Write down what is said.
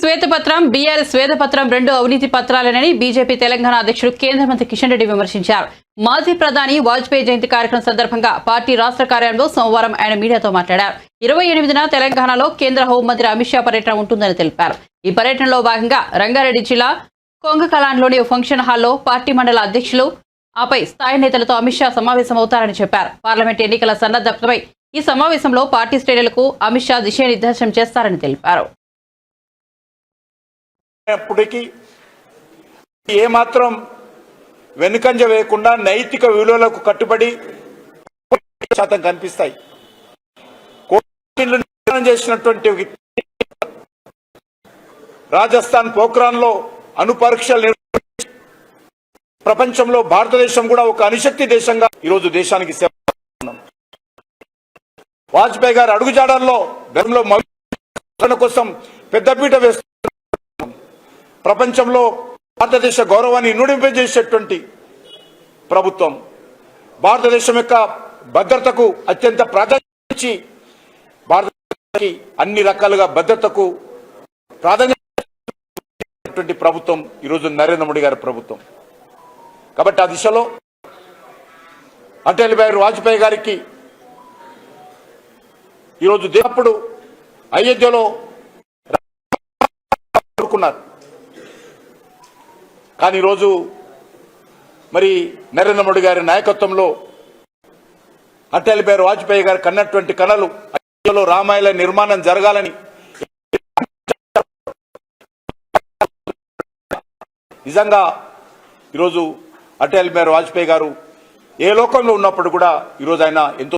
శ్వేతపత్రం బీఆర్ఎస్ శ్వేతపత్రం రెండు అవినీతి పత్రాలేనని బీజేపీ తెలంగాణ అధ్యక్షుడు కేంద్ర మంత్రి కిషన్ రెడ్డి విమర్శించారు. మాజీ ప్రధాని వాజ్పేయి జయంతి కార్యక్రమం సందర్భంగా పార్టీ రాష్ట్ర కార్యాలయంలో సోమవారం ఆయన మీడియాతో మాట్లాడారు. ఇరవై ఎనిమిదిన తెలంగాణలో కేంద్ర హోంమంత్రి అమిత్ షా పర్యటన ఉంటుందని తెలిపారు. ఈ పర్యటనలో భాగంగా రంగారెడ్డి జిల్లా కొంగకలాన్లోని ఫంక్షన్ హాల్లో పార్టీ మండల అధ్యక్షులు ఆపై స్థాయి నేతలతో అమిత్ షా సమావేశమవుతారని చెప్పారు. పార్లమెంట్ ఎన్నికల సన్నద్ధతపై ఈ సమావేశంలో పార్టీ శ్రేణులకు అమిత్ షా దిశానిర్దేశం చేస్తారని తెలిపారు. అప్పటికి ఏమాత్రం వెనుకంజ వేయకుండా నైతిక విలువలకు కట్టుబడి శాతం కనిపిస్తాయి. చేసినటువంటి రాజస్థాన్ పోఖ్రాన్లో అణు నిర్వహించి ప్రపంచంలో భారతదేశం కూడా ఒక అణుశక్తి దేశంగా ఈరోజు దేశానికి సేవ వాజ్పేయి గారు అడుగుజాడల్లో గతంలో కోసం పెద్దపీట వేస్తున్నారు. ప్రపంచంలో భారతదేశ గౌరవాన్ని ఇనుడింపజేసేటువంటి ప్రభుత్వం భారతదేశం యొక్క భద్రతకు అత్యంత ప్రాధాన్యత ఇచ్చి భారతదేశానికి అన్ని రకాలుగా భద్రతకు ప్రాధాన్యత ప్రభుత్వం ఈరోజు నరేంద్ర మోడీ గారి ప్రభుత్వం. కాబట్టి ఆ దిశలో అటల్ బిహారీ వాజ్పేయి గారికి ఈరోజు దేప్పుడు అయోధ్యలో కోరుకున్నారు. కానీ ఈరోజు మరి నరేంద్ర మోడీ గారి నాయకత్వంలో అటల్ బిహారీ వాజ్పేయి గారు కన్నటువంటి కళలు అయోధ్యలో రామాయణ నిర్మాణం జరగాలని నిజంగా ఈరోజు అటల్ బిహారీ వాజ్పేయి గారు ఏ లోకంలో ఉన్నప్పుడు కూడా ఈరోజు ఆయన ఎంతో